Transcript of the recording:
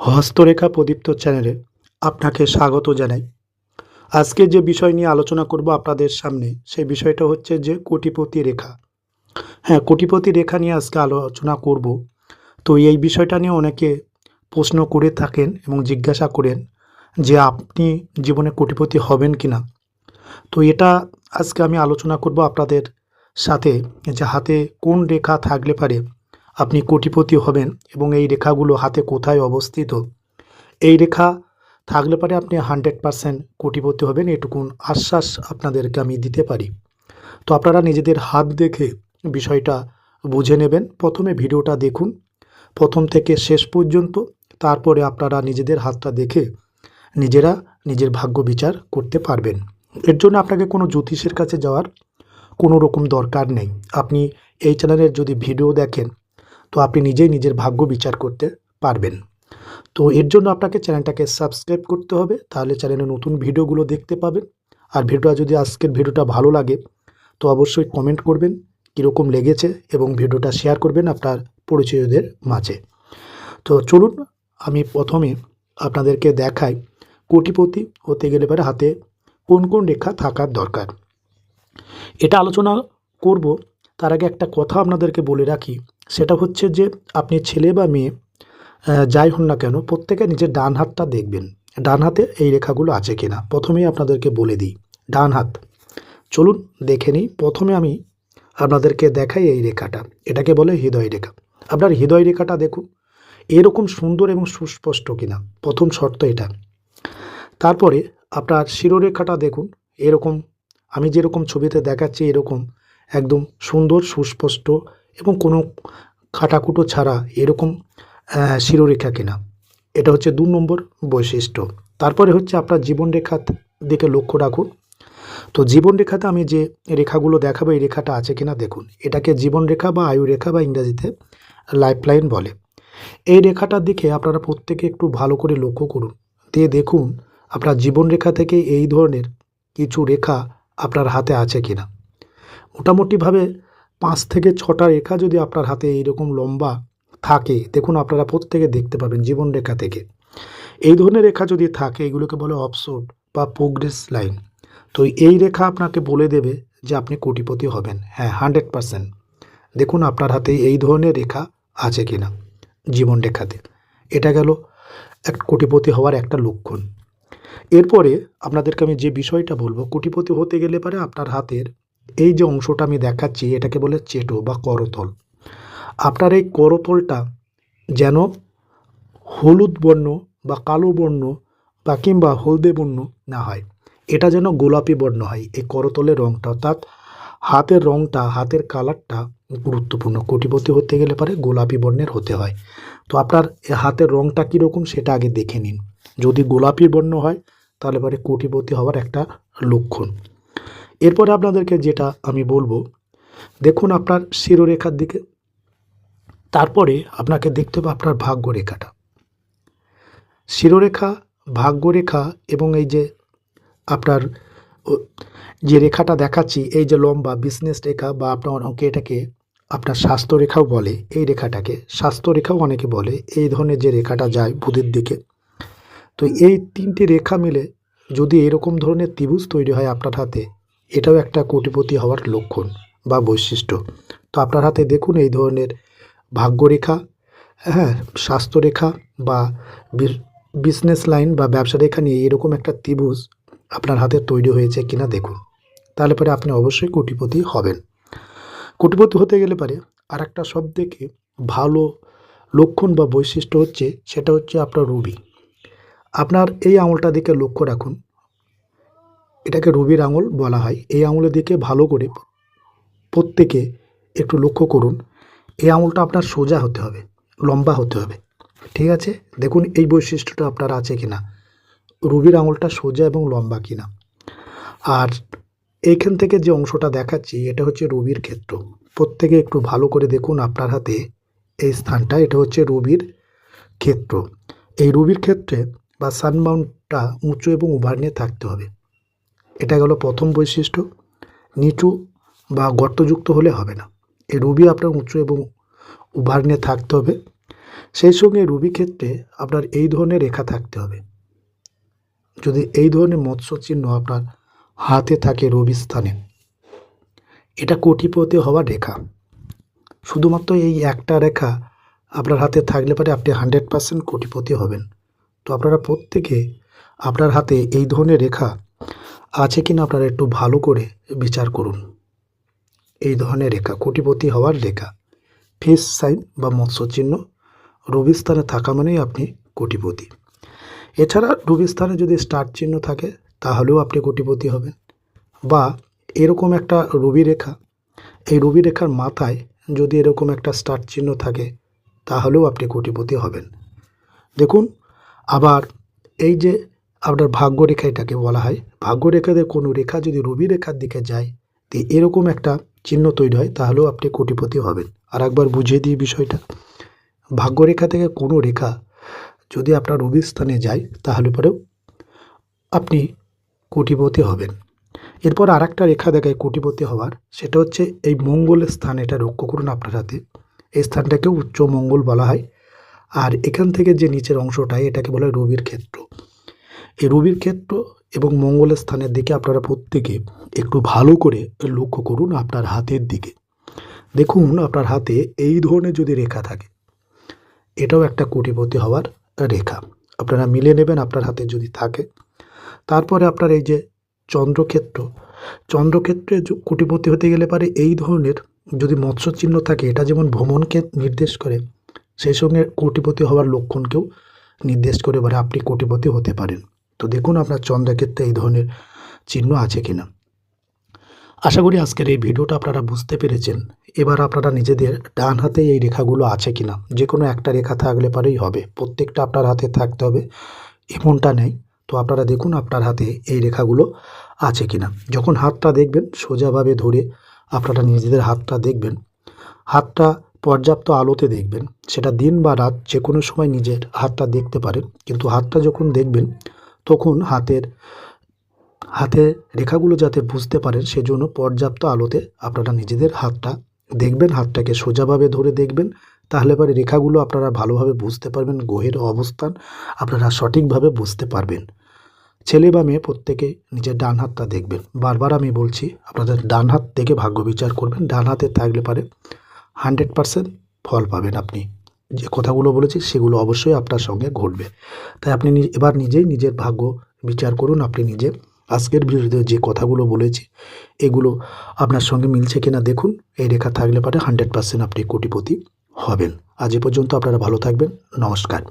হস্তরেখা প্রদীপ্ত চ্যানেলে আপনাকে স্বাগত জানাই। আজকে যে বিষয় নিয়ে আলোচনা করব আপনাদের সামনে সেই বিষয়টা হচ্ছে যে কোটিপতি রেখা। হ্যাঁ কোটিপতি রেখা নিয়ে আজকে আলোচনা করব। তো এই বিষয়টা নিয়ে অনেকে প্রশ্ন করে থাকেন এবং জিজ্ঞাসা করেন যে আপনি জীবনে কোটিপতি হবেন কি না তো এটা আজকে আমি আলোচনা করব আপনাদের সাথে যে হাতে কোন রেখা থাকলে পারে। আপনি কোটিপতি হবেন এবং এই রেখাগুলো হাতে কোথায় অবস্থিত? এই রেখা থাকলে পারে আপনি হান্ড্রেড পারসেন্ট কোটিপতি হবেন, এটুকুন আশ্বাস আপনাদেরকে আমি দিতে পারি। তো আপনারা নিজেদের হাত দেখে বিষয়টা বুঝে নেবেন। প্রথমে ভিডিওটা দেখুন। প্রথম থেকে শেষ পর্যন্ত, তারপরে আপনারা নিজেদের হাতটা দেখে নিজেরা নিজের ভাগ্য বিচার করতে পারবেন। এর জন্য আপনাকে কোনো জ্যোতিষের কাছে যাওয়ার কোনো রকম দরকার নেই। আপনি এই চ্যানেলের যদি ভিডিও দেখেন তো আপনি নিজেই নিজের ভাগ্য বিচার করতে পারবেন। তো এর জন্য আপনাকে চ্যানেলটাকে সাবস্ক্রাইব করতে হবে, তাহলে চ্যানেলে নতুন ভিডিওগুলো দেখতে পাবেন। আর ভিডিওটা যদি আজকের ভিডিওটা ভালো লাগে, তো অবশ্যই কমেন্ট করবেন কীরকম লেগেছে এবং ভিডিওটা শেয়ার করবেন আপনার পরিচয়দের মাঝে। তো চলুন, আমি প্রথমে আপনাদেরকে দেখাই কোটিপতি হতে গেলে পরে হাতে কোন কোন রেখা থাকার দরকার। এটা আলোচনা করব, তার আগে একটা কথা আপনাদেরকে বলে রাখি। সেটা হচ্ছে যে আপনি ছেলে বা মেয়ে যাই হন না কেন, প্রত্যেকে নিজের ডান হাতটা দেখবেন। ডান হাতে এই রেখাগুলো আছে কিনা? প্রথমেই আপনাদেরকে বলে দিই, ডান হাত। চলুন দেখে নিই। প্রথমে আমি আপনাদেরকে দেখাই এই রেখাটা। এটাকে বলে হৃদয় রেখা। আপনার হৃদয় রেখাটা দেখুন, এরকম সুন্দর এবং সুস্পষ্ট কিনা। প্রথম শর্ত এটা। তারপরে আপনার শিরোরেখাটা দেখুন, এরকম। আমি যেরকম ছবিতে দেখাচ্ছি, এরকম। একদম সুন্দর, সুস্পষ্ট এবং কোনো খাটাকুটো ছাড়া এরকম শিরোরেখা কিনা। এটা হচ্ছে দু নম্বর বৈশিষ্ট্য। তারপরে হচ্ছে আপনার জীবনরেখার দিকে লক্ষ্য রাখুন। তো জীবনরেখাতে আমি যে রেখাগুলো দেখাবো, এই রেখাটা আছে কিনা দেখুন। এটাকে জীবনরেখা বা আয়ু রেখা বা ইংরাজিতে লাইফলাইন বলে। এই রেখাটার দিকে আপনারা প্রত্যেকে একটু ভালো করে লক্ষ্য করুন। দিয়ে দেখুন আপনার জীবনরেখা থেকে এই ধরনের কিছু রেখা আপনার হাতে আছে কিনা। মোটামুটিভাবে পাঁচ থেকে ছটা রেখা যদি আপনার হাতে এইরকম লম্বা থাকে, দেখুন আপনারা প্রত্যেকে দেখতে পাবেন জীবনরেখা থেকে। এই ধরনের রেখা যদি থাকে, এগুলোকে বলে অফসোড বা প্রোগ্রেস লাইন। তো এই রেখা আপনাকে বলে দেবে যে আপনি কোটিপতি হবেন। হ্যাঁ হান্ড্রেড পারসেন্ট। দেখুন আপনার হাতে এই ধরনের রেখা আছে কিনা জীবন রেখাতে। এটা গেল এক কোটিপতি হওয়ার একটা লক্ষণ। এরপরে আপনাদেরকে আমি যে বিষয়টা বলব, কোটিপতি হতে গেলে পারে আপনার হাতের এই যে অংশটা আমি দেখাচ্ছি, এটাকে বলে চেটো বা করতল। আপনার এই করতলটা যেন হলুদ বর্ণ বা কালো বর্ণ বা কিংবা হলদে বর্ণ না হয়, এটা যেন গোলাপি বর্ণ হয়, এই করতলের রঙটা অর্থাৎ হাতের রঙটা হাতের কালারটা গুরুত্বপূর্ণ। কোটিপতি হতে গেলে পারে গোলাপি বর্ণের হতে হয়। তো আপনার হাতের রঙটা কীরকম সেটা আগে দেখে নিন। যদি গোলাপি বর্ণ হয়, তাহলে পরে কোটিপতি হওয়ার একটা লক্ষণ। এরপরে আপনাদেরকে যেটা আমি বলব, দেখুন আপনার শিরোরেখার দিকে, তারপরে আপনাকে দেখতে হবে আপনার ভাগ্যরেখাটা। শিরোরেখা, ভাগ্যরেখা এবং এই যে আপনার যে রেখাটা দেখাচ্ছি, এই যে লম্বা বিজনেস রেখা বা আপনার অনেকে এটাকে আপনার স্বাস্থ্য রেখাও বলে, এই রেখাটাকে স্বাস্থ্য রেখাও অনেকে বলে, এই ধরনের যে রেখাটা যায় বুধের দিকে। তো এই তিনটি রেখা মিলে যদি এরকম ধরনের ত্রিভুজ তৈরি হয় আপনার হাতে এটাও একটা কোটিপতি হওয়ার লক্ষণ বা বৈশিষ্ট্য। তো আপনার হাতে দেখুন এই ধরনের ভাগ্যরেখা হ্যাঁ স্বাস্থ্যরেখা বা বিজনেস লাইন বা ব্যবসা রেখা নিয়ে এরকম একটা ত্রিভুজ আপনার হাতে তৈরি হয়েছে কিনা দেখুন। তাহলে পরে আপনি অবশ্যই কোটিপতি হবেন। কোটিপতি হতে গেলে পারে আর একটা সব থেকে ভালো লক্ষণ বা বৈশিষ্ট্য হচ্ছে, সেটা হচ্ছে আপনার রুবি। আপনার এই আঙুলটা দিকে লক্ষ্য রাখুন এটাকে রুবির আঙুল বলা হয়। এই আঙুলের দিকে ভালো করে প্রত্যেকে একটু লক্ষ্য করুন। এই আঙুলটা আপনার সোজা হতে হবে, লম্বা হতে হবে। ঠিক আছে? দেখুন এই বৈশিষ্ট্যটা আপনার আছে কিনা। রুবির আঙুলটা সোজা এবং লম্বা কিনা। আর এইখান থেকে যে অংশটা দেখাচ্ছি, এটা হচ্ছে রুবির ক্ষেত্র। প্রত্যেকে একটু ভালো করে দেখুন আপনার হাতে এই স্থানটা, এটা হচ্ছে রুবির ক্ষেত্র। এই রুবির ক্ষেত্রে বা সানমাউন্টটা উঁচু এবং উভার নিয়ে থাকতে হবে। এটা গেল প্রথম বৈশিষ্ট্য। নিচু বা গর্তযুক্ত হলে হবে না। এই রুবি আপনার উঁচু এবং উভার নিয়ে থাকতে হবে। সেই সঙ্গে রুবি ক্ষেত্রে আপনার এই ধরনের রেখা থাকতে হবে। যদি এই ধরনের মৎস্য চিহ্ন আপনার হাতে থাকে রবি স্থানে, এটা কোটিপতি হওয়ার রেখা। শুধুমাত্র এই একটা রেখা আপনার হাতে থাকলে পরে আপনি হান্ড্রেড পার্সেন্ট কোটিপতি হবেন। তো আপনারা প্রত্যেকে আপনার হাতে এই ধরনের রেখা আছে কিনা আপনারা একটু ভালো করে বিচার করুন। এই ধরনের রেখা, কোটিপতি হওয়ার রেখা, ফিস সাইন বা মৎস্য চিহ্ন রবি স্থানে থাকা মানেই আপনি কোটিপতি। এছাড়া রবি স্থানে যদি স্টার চিহ্ন থাকে, তাহলেও আপনি কোটিপতি হবেন। বা এরকম একটা রবি রেখা, এই রবি রেখার মাথায় যদি এরকম একটা স্টার চিহ্ন থাকে, তাহলেও আপনি কোটিপতি হবেন। দেখুন, আবার এই যে আপনার ভাগ্যরেখা এটাকে বলা হয়। ভাগ্যরেখাতে কোনো রেখা যদি রবি রেখার দিকে যায়, তো এরকম একটা চিহ্ন তৈরি হয়, তাহলেও আপনি কোটিপতি হবেন। আর একবার বুঝিয়ে দিই বিষয়টা। ভাগ্যরেখা থেকে কোনো রেখা যদি আপনার রবি স্থানে যায়, তাহলে পরেও আপনি কোটিপতি হবেন। এরপর আর একটা রেখা দেখায় কোটিপতি হওয়ার, সেটা হচ্ছে এই মঙ্গলের স্থান এটা লক্ষ্য করুন আপনার হাতে। এই স্থানটাকে উচ্চ মঙ্গল বলা হয়। আর এখান থেকে যে নিচের অংশটা, এটাকে বলা হয় রবির ক্ষেত্র। এই রবির ক্ষেত্র এবং মঙ্গলের স্থানের দিকে আপনারা প্রত্যেকে একটু ভালো করে লক্ষ্য করুন আপনার হাতের দিকে। দেখুন আপনার হাতে এই ধরনের যদি রেখা থাকে, এটাও একটা কোটিপতি হওয়ার রেখা। আপনারা মিলে নেবেন আপনার হাতে যদি থাকে। তারপরে আপনার এই যে চন্দ্রক্ষেত্র, চন্দ্রক্ষেত্রে কোটিপতি হতে গেলে পারে এই ধরনের যদি মৎস্য চিহ্ন থাকে, এটা যেমন ভ্রমণকে নির্দেশ করে, সেই সঙ্গে কোটিপতি হওয়ার লক্ষণকেও নির্দেশ করে এবারে আপনি কোটিপতি হতে পারেন। তো দেখুন আপনার চন্দ্রক্ষেত্রে এই ধরনের চিহ্ন আছে কিনা। আশা করি আজকের এই ভিডিওটা আপনারা বুঝতে পেরেছেন। এবার আপনারা নিজেদের ডান হাতে এই রেখাগুলো আছে কিনা। যে কোনো একটা রেখা থাকলে পারেই হবে। প্রত্যেকটা আপনার হাতে থাকতে হবে। এমনটা নেই। তো আপনারা দেখুন আপনার হাতে এই রেখাগুলো আছে কিনা। যখন হাতটা দেখবেন, সোজাভাবে ধরে আপনারা নিজেদের হাতটা দেখবেন। হাতটা পর্যাপ্ত আলোতে দেখবেন। সেটা দিন বা রাত যে কোনো সময় নিজের হাতটা দেখতে পারেন। কিন্তু হাতটা যখন দেখবেন তখন হাতের হাতের রেখাগুলো যাতে বুঝতে পারেন, সেজন্য পর্যাপ্ত আলোতে আপনারা নিজেদের হাতটা দেখবেন, হাতটাকে সোজাভাবে ধরে দেখবেন, তাহলে পরে রেখাগুলো আপনারা ভালোভাবে বুঝতে পারবেন গ্রহের অবস্থান আপনারা সঠিকভাবে বুঝতে পারবেন। ছেলে বা মেয়ে প্রত্যেকে নিজের ডান হাতটা দেখবেন। বারবার আমি বলছি, আপনাদের ডান হাত থেকে ভাগ্য বিচার করবেন, ডান হাতে থাকলে পারে হান্ড্রেড পারসেন্ট ফল পাবেন আপনি। যে কথাগুলো বলেছি সেগুলো অবশ্যই আপনার সঙ্গে ঘটবে। তাই আপনি এবার নিজেই নিজের ভাগ্য বিচার করুন, আপনি নিজে আজকের ভিডিওতে যে কথাগুলো বলেছি, এগুলো আপনার সঙ্গে মিলছে কিনা দেখুন, এই রেখা থাকলে পরে হান্ড্রেড পার্সেন্ট আপনি কোটিপতি হবেন। আজ এ পর্যন্ত আপনারা ভালো থাকবেন, নমস্কার।